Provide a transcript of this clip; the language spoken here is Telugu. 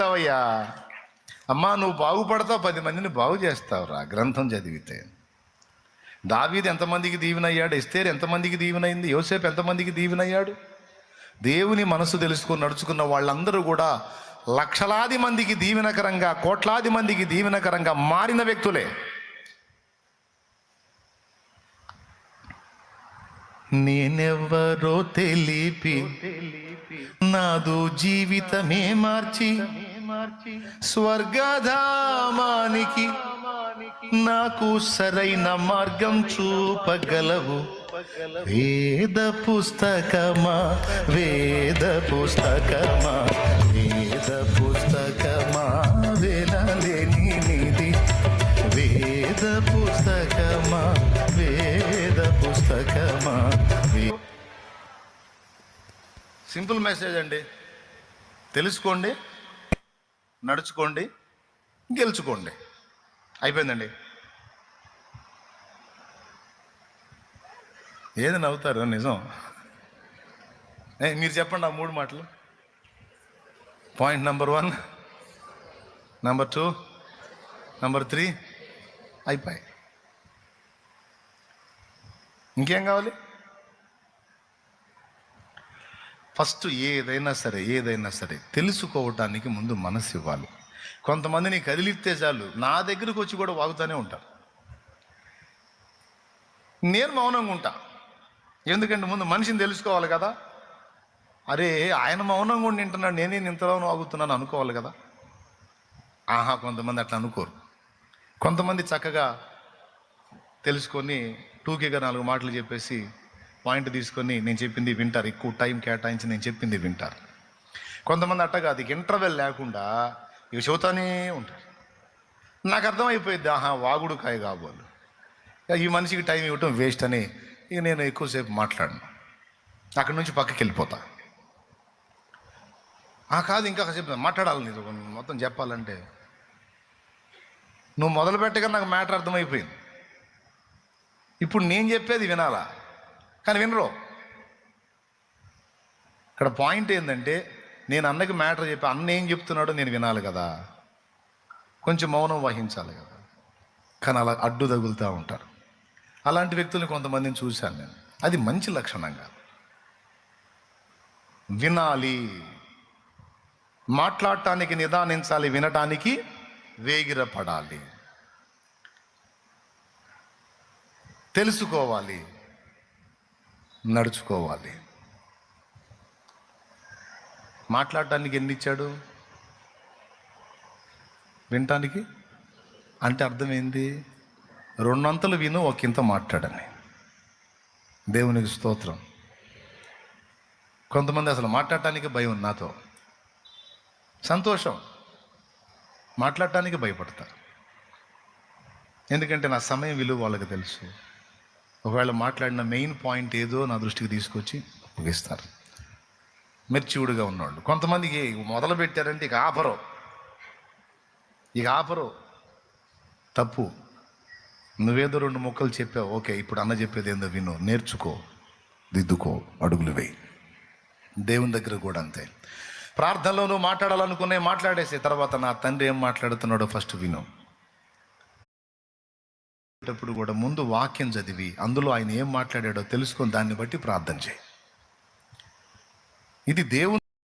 చేస్తావయ్యా? అమ్మా నువ్వు బాగుపడతావు పది మందిని బాగు చేస్తావురా గ్రంథం చదివితే. దావీది ఎంతమందికి దీవెనయ్యాడు? ఎస్తేర్ ఎంతమందికి దీవెనైంది? యోసేపు ఎంతమందికి దీవెనయ్యాడు? దేవుని మనసు తెలుసుకొని నడుచుకున్న వాళ్ళందరూ కూడా లక్షలాది మందికి దీవెనకరంగా కోట్లాది మందికి దీవెనకరంగా మారిన వ్యక్తులే. నేనెవ్వరో తెలిపి నాదు జీవితమే మార్చి స్వర్గధామానికి నాకు సరైన మార్గం చూపగలవు. వేద పుస్తకమా? వేద పుస్తకమా? వేద పుస్తకమా? వేలలేని నిధి. వేద పుస్తకమా? వేద పుస్తకమా? వే- సింపుల్ మెసేజ్ అండి. తెలుసుకోండి. నడుచుకోండి గెలుచుకోండి. అయిపోయిందండి. ఏది నవ్వుతారు? నిజం. ఏ, మీరు చెప్పండి ఆ మూడు మాటలు. Point number one number two number three అయిపోయాయి. ఇంకేం కావాలి? ఫస్ట్ ఏదైనా సరే ఏదైనా సరే తెలుసుకోవటానికి ముందు మనసు ఇవ్వాలి. కొంతమందిని కదిలిస్తే చాలు నా దగ్గరకు వచ్చి కూడా వాగుతూనే ఉంటారు. నేను మౌనంగా ఉంటా. ఎందుకంటే ముందు మనిషిని తెలుసుకోవాలి కదా. అరే ఆయన మౌనంగా ఉండి వింటున్నాడు నేనే ఇంతలో వాగుతున్నాను అనుకోవాలి కదా. ఆహా కొంతమంది అట్లా అనుకోరు. కొంతమంది చక్కగా తెలుసుకొని టూకీగా నాలుగు మాటలు చెప్పేసి పాయింట్ తీసుకొని నేను చెప్పింది వింటారు. ఎక్కువ టైం కేటాయించి నేను చెప్పింది వింటారు. కొంతమంది అట్టగా అది ఇంటర్వెల్ లేకుండా ఇవి చెబుతానే ఉంటారు. నాకు అర్థమైపోయింది ఆహా వాగుడు కాయ కాబోలు ఈ మనిషికి టైం ఇవ్వటం వేస్ట్ అని ఇక నేను ఎక్కువసేపు మాట్లాడను. అక్కడి నుంచి పక్కకి వెళ్ళిపోతా. ఆ కాదు ఇంకా చెప్తాను మాట్లాడాలి నీకు మొత్తం చెప్పాలంటే నువ్వు మొదలు పెట్టగా నాకు మ్యాటర్ అర్థమైపోయింది. ఇప్పుడు నేను చెప్పేది వినాలా? కానీ వినరు. ఇక్కడ పాయింట్ ఏంటంటే నేను అన్నకి మ్యాటర్ చెప్పి అన్న ఏం చెప్తున్నాడో నేను వినాలి కదా. కొంచెం మౌనం వహించాలి కదా. కానీ అలా అడ్డు తగులుతూ ఉంటారు. అలాంటి వ్యక్తుల్ని కొంతమందిని చూశాను నేను. అది మంచి లక్షణంగా వినాలి. మాట్లాడటానికి నిదానించాలి వినటానికి వేగిరపడాలి. తెలుసుకోవాలి. నడుచుకోవాలి. మాట్లాడటానికి ఎన్ని ఇచ్చాడు వినటానికి? అంటే అర్థం ఏంది రెండంతలు విను ఒకంత మాట్లాడని దేవునికి స్తోత్రం. కొంతమంది అసలు మాట్లాడటానికి భయం నాతో. సంతోషం. మాట్లాడటానికి భయపడతా ఎందుకంటే నా సమయం విలువ వాళ్ళకి తెలుసు. ఒకవేళ మాట్లాడిన మెయిన్ పాయింట్ ఏదో నా దృష్టికి తీసుకొచ్చి ముగిస్తారు. మెర్చివుడుగా ఉన్నవాళ్ళు. కొంతమందికి మొదలు పెట్టారంటే ఇక ఆపరు. ఇక ఆపరు. తప్పు. నువ్వేదో రెండు ముక్కలు చెప్పావు. ఓకే ఇప్పుడు అన్న చెప్పేది ఏందో విను. నేర్చుకో. దిద్దుకో. అడుగులు వేయి. దేవుని దగ్గర కూడా అంతే. ప్రార్థనలో నువ్వు మాట్లాడాలనుకునే మాట్లాడేసే తర్వాత నా తండ్రి ఏం మాట్లాడుతున్నాడో ఫస్ట్ విను. అప్పుడు కూడా ముందు వాక్యం చదివి అందులో ఆయన ఏం మాట్లాడాడో తెలుసుకొని దాన్ని బట్టి ప్రార్థన చేయి. ఇది దేవుని